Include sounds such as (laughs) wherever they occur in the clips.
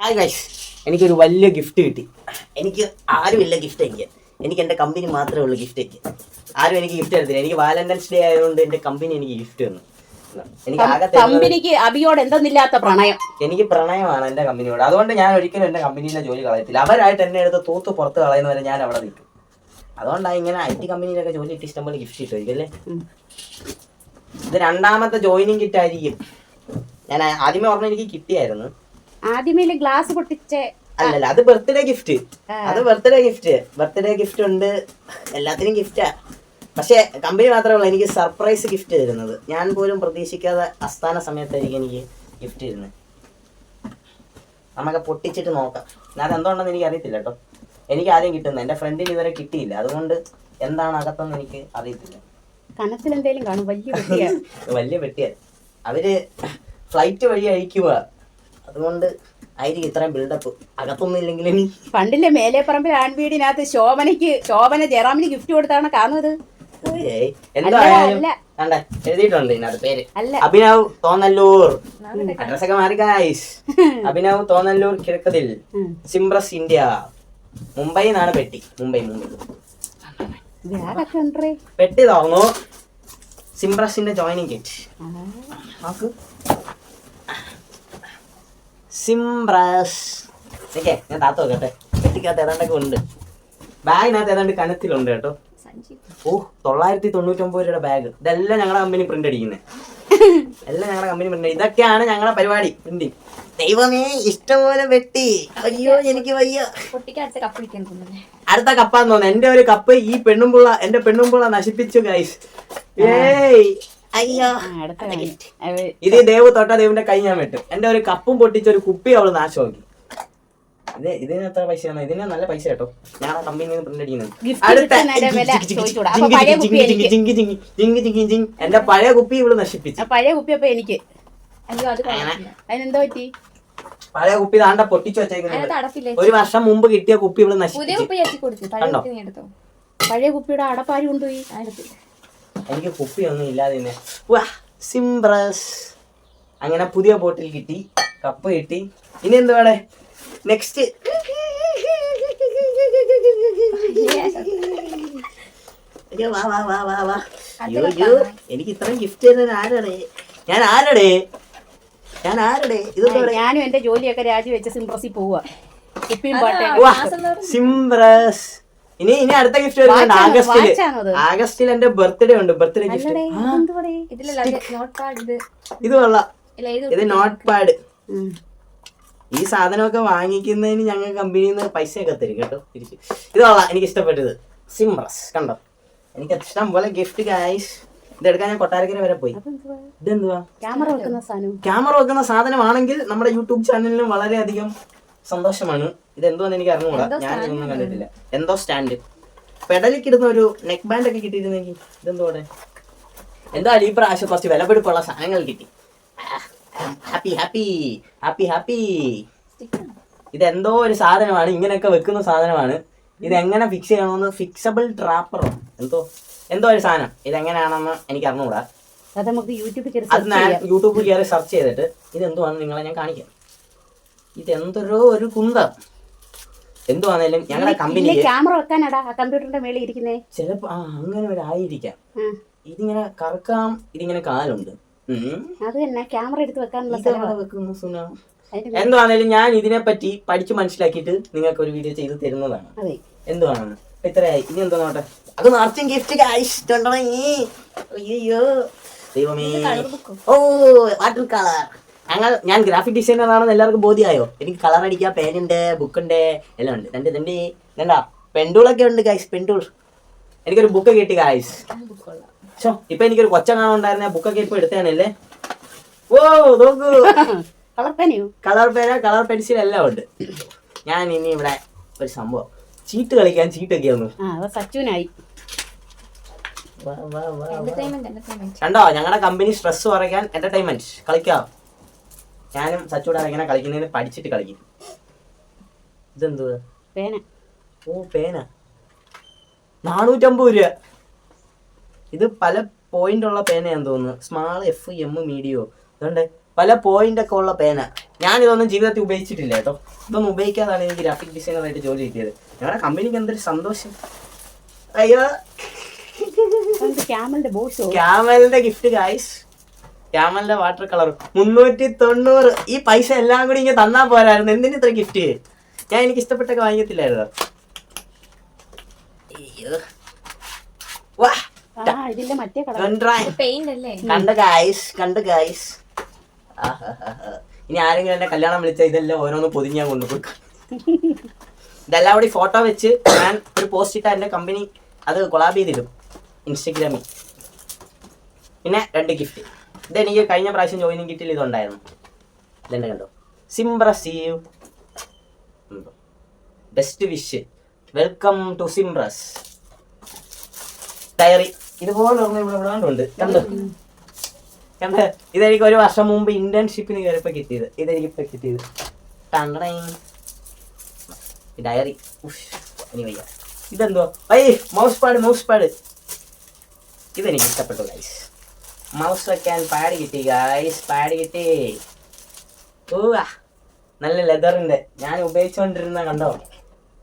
Hi guys എനിക്കൊരു വലിയ gift കിട്ടി. എനിക്ക് ആരും ഇല്ല ഗിഫ്റ്റ് എനിക്ക്. എനിക്ക് എന്റെ കമ്പനി മാത്രമേ ഉള്ളൂ ഗിഫ്റ്റ് എനിക്ക്. ആരും എനിക്ക് ഗിഫ്റ്റ് തരത്തില്ല. എനിക്ക് വാലന്റൈൻസ് ഡേ ആയതുകൊണ്ട് എന്റെ കമ്പനി എനിക്ക് ഗിഫ്റ്റ് തന്നു. എനിക്ക് ആകെ തരുന്നത് കമ്പനിക്ക് അബിയോട് എന്തെന്നില്ലാത്ത പ്രണയം. എനിക്ക് പ്രണയമാണ് എന്റെ കമ്പനിയോട് അതുകൊണ്ട് ഞാൻ ഒരിക്കലും എന്റെ കമ്പനിയിലെ ജോലി കളയത്തില്ല. അവരായിട്ട് എന്നെ എടുത്ത് തൂത്ത് പുറത്ത് കളയുന്നവരെ ഞാൻ അവിടെ നിൽക്കും. അതുകൊണ്ടാണ് ഇങ്ങനെ ഐ ടി കമ്പനിയിലൊക്കെ ജോലി കിട്ടി ഇഷ്ടംപോലെ ഗിഫ്റ്റ് കിട്ടുമായിരിക്കും അല്ലേ ഇത് രണ്ടാമത്തെ ജോയിനിങ് കിറ്റായിരിക്കും ഞാൻ ആദ്യമേ ഓർമ്മ എനിക്ക് കിട്ടിയായിരുന്നു. ആദ്യമേ ഗ്ലാസ് പൊട്ടിച്ച് അല്ലല്ല അത് ബർത്ത്ഡേ ഗിഫ്റ്റ് അത് ബർത്ത്ഡേ ഗിഫ്റ്റ് ബർത്ത്ഡേ ഗിഫ്റ്റ് ഉണ്ട്. എല്ലാത്തിനും ഗിഫ്റ്റാ പക്ഷേ കമ്പനി മാത്രമേ ഉള്ളൂ എനിക്ക് സർപ്രൈസ് ഗിഫ്റ്റ് തരുന്നത്. ഞാൻ പോലും പ്രതീക്ഷിക്കാതെ അസ്ഥാന സമയത്തായിരിക്കും എനിക്ക് ഗിഫ്റ്റ് തരുന്നത്. നമുക്ക് പൊട്ടിച്ചിട്ട് നോക്കാം. ഞാൻ എന്തുകൊണ്ടെന്ന് എനിക്ക് അറിയത്തില്ല കേട്ടോ. എനിക്ക് ആദ്യം കിട്ടുന്നത്. എന്റെ ഫ്രണ്ടിന് ഇതുവരെ കിട്ടിയില്ല. അതുകൊണ്ട് എന്താണ് അകത്തെന്ന് എനിക്ക് അറിയത്തില്ല. കനത്തിൽ എന്തെങ്കിലും കാണും. വലിയ (laughs) വലിയ പെട്ടിയാ അവർ ഫ്ലൈറ്റ് വഴി അയക്കുക അതുകൊണ്ട് ആയിരിക്കും ഇത്രയും ബിൽഡപ്പ് അകത്തൊന്നും ഇല്ലെങ്കിൽ ഇനി പണ്ടില്ലേ മേലെ പറമ്പിൽ ആൺവീടിനകത്ത് ശോഭനയ്ക്ക് ശോഭന ജയറാമിന് ഗിഫ്റ്റ് കൊടുത്താണ് കാണുന്നത്? എഴുതിയിട്ടുണ്ട് ഇതിനകത്ത് പേര്. അഭിനവ് തോന്നല്ലൂർ. അഡ്രസ്സൊക്കെ മാറി ഗായ്സ് (laughs) അഭിനവ് തോന്നല്ലൂർ കിഴക്കതിൽ. സിംപ്രസ് സിംബ്രസ് ഇന്ത്യ മുംബൈ എന്നാണ് പെട്ടി. മുംബൈ മുംബൈ. പെട്ടി തോന്നു സിംബ്രസിന്റെ ജോയിനിങ് കിറ്റ് നോക്ക്. സിംബ്രസ് ഓക്കെ ഞാൻ താത്ത നോക്കട്ടെ. പെട്ടിക്കകത്ത് ഏതാണ്ടൊക്കെ ഉണ്ട്. ബാഗിനകത്ത് ഏതാണ്ട് കനത്തിലുണ്ട് കേട്ടോ. ഓ തൊള്ളായിരത്തി തൊണ്ണൂറ്റൊമ്പത് രൂപയുടെ ബാഗ് ഇതെല്ലാം ഞങ്ങളുടെ കമ്പനി പ്രിന്റ് അടിക്കുന്നത് (laughs) എല്ലാം ഞങ്ങളുടെ കമ്പനി പ്രിന്റ് ഇതൊക്കെയാണ് ഞങ്ങളുടെ പരിപാടി. പ്രിന്റിങ് ദൈവമേ ഇഷ്ടംപോലെ വെട്ടി. അയ്യോ എനിക്ക് വയ്യ. പൊട്ടിക്കടുത്ത് കപ്പിടിക്കാൻ തോന്നുന്നല്ലേ അടുത്ത കപ്പാന്ന് തോന്നുന്നു. എന്റെ ഒരു കപ്പ് ഈ പെണ്ണുമ്പുള്ള എന്റെ പെണ്ണുമ്പുള്ള നശിപ്പിച്ചു ഗൈസ് ഏയ്. അയ്യോ. അടുത്ത ഇത് ദേവ് തൊട്ട ദേവിന്റെ കൈ ഞാൻ വെട്ടും. എന്റെ ഒരു കപ്പും പൊട്ടിച്ച ഒരു കുപ്പി അവൾ നാശമാക്കി. ഇത് ഇതിന് എത്ര പൈസയാണ് ഇതിന് നല്ല പൈസ കേട്ടോ. ഞാൻ ആ കമ്പനിയിൽ പ്രിന്റ് അടിക്കുന്നത്. അടുത്ത കുപ്പി. എന്റെ പഴയ കുപ്പി ഇവൾ നശിപ്പിച്ചു. പഴയ കുപ്പി അപ്പൊ എനിക്ക്. അയ്യോ അത് കൊള്ളാമില്ല അതിനെന്തോ പറ്റി? പഴയ കുപ്പി താണ്ട പൊട്ടിച്ചു വെച്ചേക്കുന്നത്. അതിനകത്ത് അടപ്പില്ലേ? ഒരു വർഷം മുമ്പ് കിട്ടിയ കുപ്പി ഇവിടെ പുതിയ നശിപ്പിച്ചു കുപ്പി ചേച്ചി കൊടുത്തു. പഴയ കണ്ടോ? കുപ്പി നീ എടുത്തോ? പഴയ കുപ്പിയുടെ അടപ്പാരി കൊണ്ടുപോയി. എനിക്ക് കുപ്പി ഒന്നും ഇല്ലാതെ തന്നെ. വാ സിംബ്രസ്. അങ്ങനെ പുതിയ ബോട്ടിൽ കിട്ടി കപ്പ് കിട്ടി. ഇനി എന്തുവാടെ നെക്സ്റ്റ് അയ്യോ വാ വാ വാ വാ വാ. അയ്യോ അയ്യോ. എനിക്ക് ഇത്രയും ഗിഫ്റ്റ് തരുന്നത് ആരടേ ഞാൻ ആരടേ? ഞാൻ ആരടേ? ഇതെന്തോടെ ഞാനും എന്റെ ജോലിയൊക്കെ രാജിവെച്ച് സിംപ്രസി പോവാ. കുപ്പിയും പാട്ടേ വാ സിംബ്രസ് ഇനി ഇനി അടുത്ത ഗിഫ്റ്റ് വരുന്നുണ്ട് വാച്ചാണോ? ആഗസ്റ്റിൽ. വാച്ചാണോ? ആഗസ്റ്റിൽ എന്റെ ബർത്ത്ഡേ ഉണ്ട് ബർത്ത്ഡേ ഗിഫ്റ്റ് ഇതിലല്ല നോട്ട് പാഡ് ഇത്. ഇത് കൊള്ളാം. ഇല്ല ഇത് ഇത് നോട്ട് പാഡ് ഈ സാധനമൊക്കെ വാങ്ങിക്കുന്നതിന് ഞങ്ങൾ കമ്പനിയിൽ നിന്ന് പൈസയൊക്കെ തരും കേട്ടോ. തിരിച്ച്. ഇത് കൊള്ളാം എനിക്ക് ഇഷ്ടപ്പെട്ടത് സിംബ്രസ് കണ്ടോ? എനിക്ക് ഇഷ്ടം പോലെ ഗിഫ്റ്റ് ഗായ്സ് ഇത് എടുക്കാൻ ഞാൻ കൊട്ടാരക്കര വരെ പോയി. ഇതെന്തുവാ? ക്യാമറ വെക്കുന്ന സാധനം. ക്യാമറ വെക്കുന്ന സാധനമാണെങ്കിൽ നമ്മുടെ യൂട്യൂബ് ചാനലിന് വളരെയധികം സന്തോഷമാണ്. ഇത് എന്തുവാന്ന് എനിക്ക് അറിഞ്ഞുകൂടാ. ഞാൻ ഇതൊന്നും കണ്ടിട്ടില്ല. എന്തോ സ്റ്റാൻഡ് പെടലിക്ക് ഇടുന്ന ഒരു നെക്ക് ബാൻഡ് ഒക്കെ കിട്ടിയിരുന്നെങ്കിൽ ഇതെന്തോടെ എന്തായാലും ഈ പ്രാവശ്യം കുറച്ച് വിലപിടിപ്പുള്ള സാധനങ്ങൾ കിട്ടി. Happy happy happy happy. ഇതെന്തോ ഒരു സാധനമാണ്. ഇങ്ങനെയൊക്കെ വെക്കുന്ന സാധനമാണ്. ഇത് എങ്ങനെ ഫിക്സ് ചെയ്യണമെന്ന് ഫിക്സബിൾ ട്രാപ്പറോ എന്തോ എന്തോ ഒരു സാധനം. ഇതെങ്ങനെയാണെന്ന് എനിക്ക് അറിഞ്ഞുകൂടാ. അത് നമുക്ക് യൂട്യൂബിൽ കയറി അത് ഞാൻ യൂട്യൂബിൽ കയറി സെർച്ച് ചെയ്തിട്ട് ഇതെന്തുവാന്ന് നിങ്ങളെ ഞാൻ കാണിക്കാം. ഇതെന്തൊരു ഒരു കുന്തം. എന്തുവാണേലും ഞങ്ങളുടെ കമ്പനി ക്യാമറ വെക്കാനാടാ. ആ കമ്പ്യൂട്ടറിന്റെ മേളിൽ ഇരിക്കുന്നേ. ചിലപ്പോ ആ അങ്ങനെ ഒരു ആയിരിക്കാം. ഇതിങ്ങനെ കറക്കാം ഇതിങ്ങനെ കാലുണ്ട്. അത് തന്നെ ക്യാമറ എടുത്ത് വെക്കാനുള്ള വെക്കുന്നു സുന? എന്തുവാണേലും ഞാൻ ഇതിനെ പറ്റി പഠിച്ചു മനസ്സിലാക്കിയിട്ട് നിങ്ങൾക്ക് ഒരു വീഡിയോ ചെയ്ത് തരുന്നതാണ്. എന്തുവാണെന്ന്? ഇത്രയായി. ഇനി എന്താ നോട്ടെ അത് നിറച്ചും ഗിഫ്റ്റ് അയ്യോ ദൈവമേ. ഓ വാട്ടർ കളർ ഞങ്ങൾ ഞാൻ ഗ്രാഫിക് ഡിസൈനർ ആണെന്ന് എല്ലാവർക്കും ബോധ്യമായോ? എനിക്ക് കളർ അടിക്കാം പേനുണ്ട് ബുക്കുണ്ട് എല്ലാം ഉണ്ട്. രണ്ട് രണ്ട്. എന്താ പെൻഡൂളൊക്കെ ഉണ്ട് ഗൈസ് പെൻഡൂൾ എനിക്കൊരു ബുക്ക് കിട്ടി ഗൈസ് ഷോ ഇപ്പൊ എനിക്കൊരു കൊച്ച കാണുണ്ടായിരുന്ന ബുക്കൊക്കെ ഇപ്പൊ എടുത്തേനല്ലേ ഓ നോക്കൂ. കളർ പെനയോ കളർ പേന കളർ പെൻസിൽ എല്ലാം ഉണ്ട്. ഞാൻ ഇനി ഇവിടെ ഒരു സംഭവം. ചീട്ട് കളിക്കാൻ ചീട്ടൊക്കെ ഒക്കെ ആ അവ സച്ചുനായി കണ്ടോ ഞങ്ങളുടെ കമ്പനി സ്ട്രെസ് കുറയ്ക്കാൻ എന്റർടൈൻമെന്റ് കളിക്കാം. ഞാനും സച്ചൂടെ എങ്ങനെ കളിക്കുന്നതിന് പഠിച്ചിട്ട് കളിക്കും. ഇതെന്ത് പേന. ഓ പേന. നാനൂറ്റമ്പത് രൂപ. ഇത് പല പോയിന്റ് ഉള്ള പേനയാന്ന് തോന്നുന്നു. സ്മാൾ എഫ് എം മീഡിയോ അതുകൊണ്ട് പല പോയിന്റ് ഒക്കെ ഉള്ള പേന. ഞാനിതൊന്നും ജീവിതത്തിൽ ഉപയോഗിച്ചിട്ടില്ല കേട്ടോ. ഇതൊന്നും ഉപയോഗിക്കാതാണ് എനിക്ക് ഗ്രാഫിക് ഡിസൈനറായിട്ട് ജോലി കിട്ടിയത്. ഞങ്ങളുടെ കമ്പനിക്ക് എന്തൊരു സന്തോഷം. അയ്യോ. ക്യാമലിന്റെ ഗിഫ്റ്റ് ഗായ്സ് ക്യാമലിന്റെ വാട്ടർ കളർ മുന്നൂറ്റി തൊണ്ണൂറ് ഈ പൈസ എല്ലാം കൂടി ഇങ്ങനെ തന്നാ പോരായിരുന്നു. എന്തിന് ഇത്ര ഗിഫ്റ്റ് ഞാൻ എനിക്ക് ഇഷ്ടപ്പെട്ടൊക്കെ വാങ്ങിക്കത്തില്ലായിരുന്നു അയ്യോ. വാ. കണ്ട? ഗായ്സ് കണ്ട ഗായ്സ് (laughs) ഇനി ആരെങ്കിലും എന്നെ കല്യാണം വിളിച്ചാൽ ഇതെല്ലാം ഓരോന്ന് പൊതിഞ്ഞ കൊണ്ടുപോയി ഇതെല്ലാം കൂടി ഫോട്ടോ വെച്ച് ഞാൻ ഒരു പോസ്റ്റ് ഇട്ടാൽ എന്റെ കമ്പനി അത് കൊളാബ് ചെയ്തിടും ഇൻസ്റ്റഗ്രാമിൽ. പിന്നെ രണ്ട് ഗിഫ്റ്റ് ഇതെനിക്ക് കഴിഞ്ഞ പ്രാവശ്യം ജോയിനിങ് കിറ്റിൽ ഇതുണ്ടായിരുന്നു. ഇതെന്നെ കണ്ടോ? സിംബ്രസീവ് best wish welcome to Simbrass diary ഇതുപോലെ ഉണ്ട് കണ്ടോ? ഇതെനിക്ക് ഒരു വർഷം മുമ്പ് ഇന്റേൺഷിപ്പിന് കയറിപ്പോ കിട്ടിയത്. ഇതെനിക്ക് ഇപ്പൊ കിട്ടിയത് കണ്ടേ ഡയറി ഇനി വയ്യ. ഇതെന്തോ? ഐ മൗസ് പാഡ് മൗസ് പാഡ് ഇതെനിക്ക് ഇഷ്ടപ്പെട്ടു ഗൈസ് മൗസ് വെക്കാൻ പാഡ് കിട്ടി ഗൈസ് പാഡ് കിട്ടി. ഓ നല്ല ലെതറിന്റെ ഞാൻ ഉപയോഗിച്ചുകൊണ്ടിരുന്ന കണ്ടോ?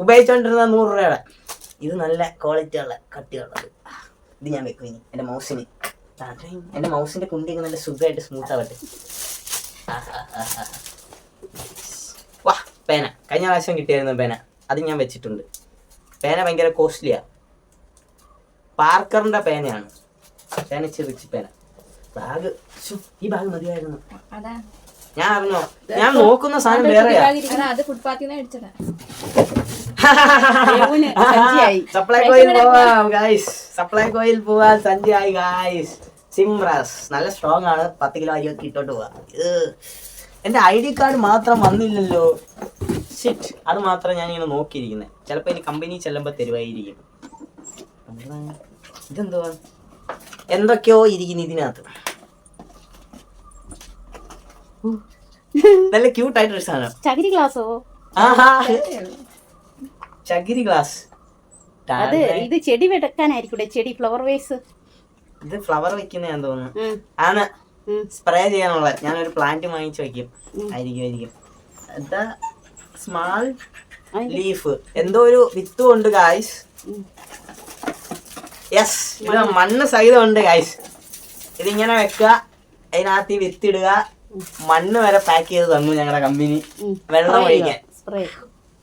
ഉപയോഗിച്ചുകൊണ്ടിരുന്ന നൂറ് രൂപയുടെ ഇത് നല്ല ക്വാളിറ്റി ഉള്ള കട്ടിയുള്ളത്. ഇത് ഞാൻ വെക്കും ഇനി. എന്റെ മൗസിന് എന്റെ മൗസിന്റെ കുണ്ടി നല്ല സുഖമായിട്ട് സ്മൂത്ത് ആവട്ടെ. വാ പേന. കഴിഞ്ഞ പ്രാവശ്യം കിട്ടിയായിരുന്നു പേന. അത് ഞാൻ വെച്ചിട്ടുണ്ട്. പേന ഭയങ്കര കോസ്റ്റ്ലിയാ പാർക്കറിന്റെ പേനയാണ്. പേന ചെറിച്ച് പേന. ബാഗ് ഈ ബാഗ് മതിയായിരുന്നു. ഞാൻ അറിഞ്ഞോ? ഞാൻ നോക്കുന്ന സാധനം വേറെയാ. സപ്ലൈകോയിൽ (laughs) പോവാം ഗായ്സ് സപ്ലൈകോയിൽ പോവാൻ സഞ്ജയായി ഗായ്സ് സിംറാസ് നല്ല സ്ട്രോങ് ആണ്. പത്ത് കിലോ അരി ഒക്കെ ഇട്ടോട്ട് പോവാം എന്റെ ഐ ഡി കാർഡ് മാത്രം വന്നില്ലല്ലോ. ഷിറ്റ് അത് മാത്രം ഞാൻ ഇങ്ങനെ നോക്കിയിരിക്കുന്നത് ചിലപ്പോൾ ഇനി കമ്പനി ചെല്ലുമ്പോൾ തരുവായിരിക്കും. ഇതെന്തുവാ? എന്തൊക്കെയോ ഇരിക്കുന്നു ഇതിനകത്ത്. നല്ല ക്യൂട്ടായിട്ടൊരു സാധനം. ചകിരി ഗ്ലാസോ ആഹാ. ചകിരി ഗ്ലാസ് അതെ ഇത് ചെടി വെടക്കാനായിരിക്കൂടെ ചെടി ഫ്ലവർ വേസ് ഇത് ഫ്ലവർ വെക്കുന്ന തോന്നുന്നു. ആണ്. സ്പ്രേ ചെയ്യാനുള്ള. ഞാനൊരു പ്ലാന്റ് വാങ്ങിച്ചു വെക്കും. ആയിരിക്കും ആയിരിക്കും. എന്താ? സ്മാൾ ലീഫ് എന്തോ ഒരു വിത്ത് ഉണ്ട് ഗായ്സ് യെസ് ഇത് മണ്ണ്. സഹിതം ഉണ്ട് ഗായ്സ് ഇതിങ്ങനെ വെക്കുക. അതിനകത്ത് ഈ വിത്തിടുക മണ്ണ് വരെ പാക്ക് ചെയ്ത് തന്നു ഞങ്ങളുടെ കമ്പനി വെള്ളം ഒഴിക്കാൻ.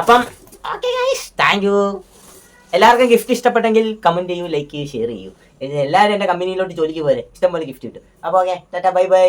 അപ്പം ഓക്കെ ഗൈസ് താങ്ക് യു എല്ലാവർക്കും ഗിഫ്റ്റ് ഇഷ്ടപ്പെട്ടെങ്കിൽ കമന്റ് ചെയ്യൂ ലൈക്ക് ചെയ്യൂ ഷെയർ ചെയ്യൂ. എല്ലാവരും എന്റെ കമ്പനിയിലോട്ട് ജോലിക്ക് പോരെ. ഇഷ്ടംപോലെ ഗിഫ്റ്റ് കിട്ടും. അപ്പോൾ ഓക്കെ ടാറ്റ ബൈ ബൈ